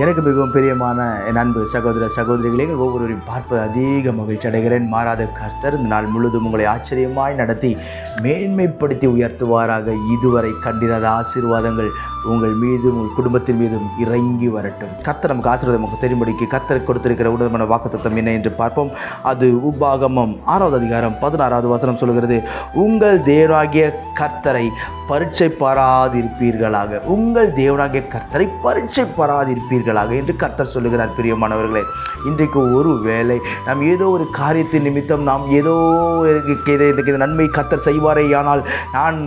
எனக்கு மிகவும் பிரியமான என் அன்பு சகோதர சகோதரிகளே ஒவ்வொருவரையும் பார்ப்பது அதிக மகிழ்ச்சி அடைகிறேன். மாறாத கர்த்தர் இந்த நாள் முழுதும் உங்களை ஆச்சரியமாய் நடத்தி மேன்மைப்படுத்தி உயர்த்துவாராக. இதுவரை கண்டிராத ஆசீர்வாதங்கள் உங்கள் மீதும் உங்கள் குடும்பத்தின் மீதும் இறங்கி வரட்டும். கர்த்தர் நமக்கு ஆசீர்வாதம் நமக்கு தெரியும்படிக்கு கர்த்தர் கொடுத்திருக்கிற உடனமான வாக்குத்தம் என்ன என்று பார்ப்போம். அது உபாகமம் ஆறாவது அதிகாரம் பதினாறாவது வசனம் சொல்கிறது உங்கள் தேவனாகிய கர்த்தரை பரீட்சை பாராதிருப்பீர்களாக. உங்கள் தேவனாகிய கர்த்தரை பரீட்சை பாராதிருப்பீர்களாக என்று கர்த்தர் சொல்லுகிறார் பிரியமானவர்களே இன்றைக்கு ஒரு வேளை நாம் ஏதோ ஒரு காரியத்தின் நிமித்தம் நாம் ஏதோ நன்மை கர்த்தர் செய்வாரே ஆனால் நான்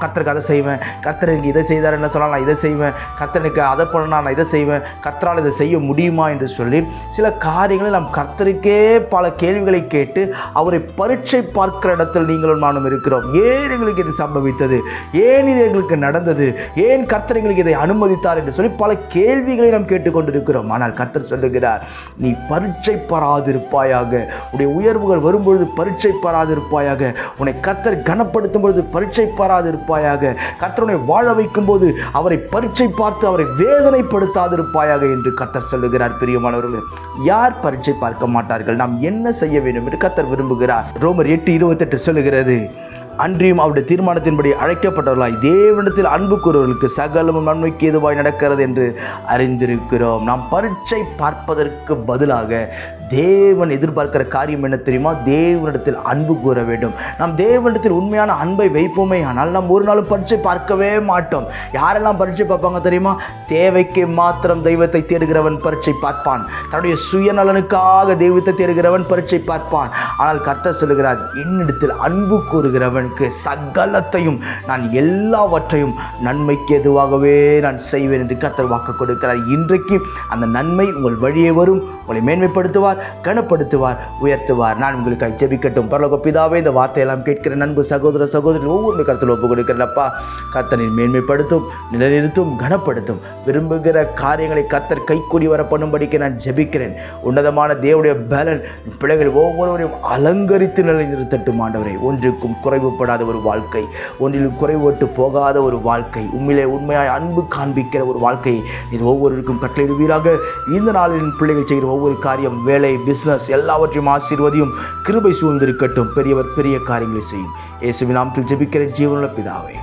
கத்தருக்கு அதை செய்வேன். கர்த்தர் எனக்கு இதை செய்தார் என்ன சொன்னால் நான் இதை செய்வேன். கத்தனுக்கு அதை பண்ணால் நான் இதை செய்வேன். கத்தரால் இதை செய்ய முடியுமா என்று சொல்லி சில காரியங்களை நாம் கர்த்தருக்கே பல கேள்விகளை கேட்டு அவரை பரீட்சை பார்க்கிற இடத்தில் நீங்களும் நானும் இருக்கிறோம். ஏன் எங்களுக்கு இது சம்பவித்தது? ஏன் இது எங்களுக்கு நடந்தது? ஏன் கர்த்தர் எங்களுக்கு இதை அனுமதித்தார் என்று சொல்லி பல கேள்விகளை நாம் கேட்டுக்கொண்டிருக்கிறோம். ஆனால் கர்த்தர் சொல்லுகிறார் நீ பரீட்சை பாராதிருப்பாயாக. உடைய உயர்வுகள் வரும்பொழுது பரீட்சை பாராதிருப்பாயாக. உன்னை கர்த்தர் கனப்படுத்தும் பொழுது பரீட்சை இருப்பாயாக கர்த்தருனை வாழ வைக்கும் போது அவரை பரீட்சை பார்த்து அவரை வேதனைப்படுத்தாதிருப்பாயாக என்று கர்த்தர் சொல்லுகிறார் பிரியமானவர்களே. யார் பரீட்சை பார்க்க மாட்டார்கள்? நாம் என்ன செய்ய வேண்டும் என்று கர்த்தர் விரும்புகிறார். ரோமர் எட்டு இருபத்தெட்டு சொல்லுகிறது அன்றியும் அவருடைய தீர்மானத்தின்படி அழைக்கப்பட்டவர்களாய் தேவனிடத்தில் அன்பு கூறுவர்களுக்கு சகலமும் நன்மைக்கு எதுவாய் நடக்கிறது என்று அறிந்திருக்கிறோம். நாம் பரீட்சை பார்ப்பதற்கு பதிலாக தேவன் எதிர்பார்க்கிற காரியம் என்ன தெரியுமா? தேவனிடத்தில் அன்பு கூற வேண்டும். நாம் தேவனிடத்தில் உண்மையான அன்பை வைப்போமே ஆனால் நாம் ஒரு நாளும் பரீட்சை பார்க்கவே மாட்டோம். யாரெல்லாம் பரீட்சை பார்ப்பாங்க தெரியுமா? தேவைக்கு மாத்திரம் தெய்வத்தை தேடுகிறவன் பரீட்சை பார்ப்பான். தன்னுடைய சுயநலனுக்காக தெய்வத்தை தேடுகிறவன் பரீட்சை பார்ப்பான். ஆனால் கர்த்தர் சொல்லுகிறார் என்னிடத்தில் அன்பு கூறுகிறவன் கூறுகிறவனுக்கு சகலத்தையும் நான் எல்லாவற்றையும் நன்மைக்கு எதுவாகவே நான் செய்வேன் என்று கர்த்தர் வாக்கு கொடுக்கிறார். இன்றைக்கு அந்த நன்மை உங்கள் வழியே வரும். உங்களை மேன்மைப்படுத்துவார் கனப்படுத்துவார் உயர்த்துவார். நான் உங்களுக்கு ஜெபிக்கட்டும். பரலோக பிதாவே இந்த வார்த்தையெல்லாம் கேட்கிற நண்பு சகோதர சகோதரி ஒவ்வொரு கருத்தில் ஒப்பு கொடுக்கிறப்பா கர்த்தனின் மேன்மைப்படுத்தும் நிலைநிறுத்தும் கனப்படுத்தும். விரும்புகிற காரியங்களை கத்தர் கைக்கூடி வர பண்ணும்படிக்கு நான் ஜெபிக்கிறேன். உன்னதமான தேவனுடைய பலன் பிள்ளைகள் ஒவ்வொருவரையும் அலங்கரித்து நிலைநிறுத்தட்டும் ஆண்டவரை. ஒன்றுக்கும் குறைவு குறைவுபடாத ஒரு வாழ்க்கை ஒன்றிலும் குறைவோட்டு போகாத ஒரு வாழ்க்கை உண்மையிலே உண்மையாய் அன்பு காண்பிக்கிற ஒரு வாழ்க்கை. நீர் ஒவ்வொருவருக்கும் கட்டளையிடுவீராக. இந்த நாளின் பிள்ளைகள் செய்கிற ஒவ்வொரு காரியம் வேலை பிஸ்னஸ் எல்லாவற்றையும் ஆசீர்வதியும் கிருபை சூழ்ந்திருக்கட்டும். பெரியவர் பெரிய காரியங்களை செய்யும். இயேசுவின் நாமத்தில் ஜெபிக்கிற ஜீவனுள்ள பிதாவே.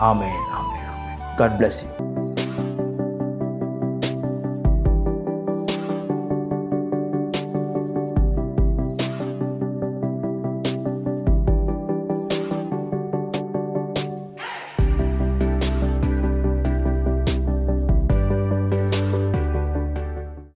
ஆமே ஆமே ஆமென். God bless you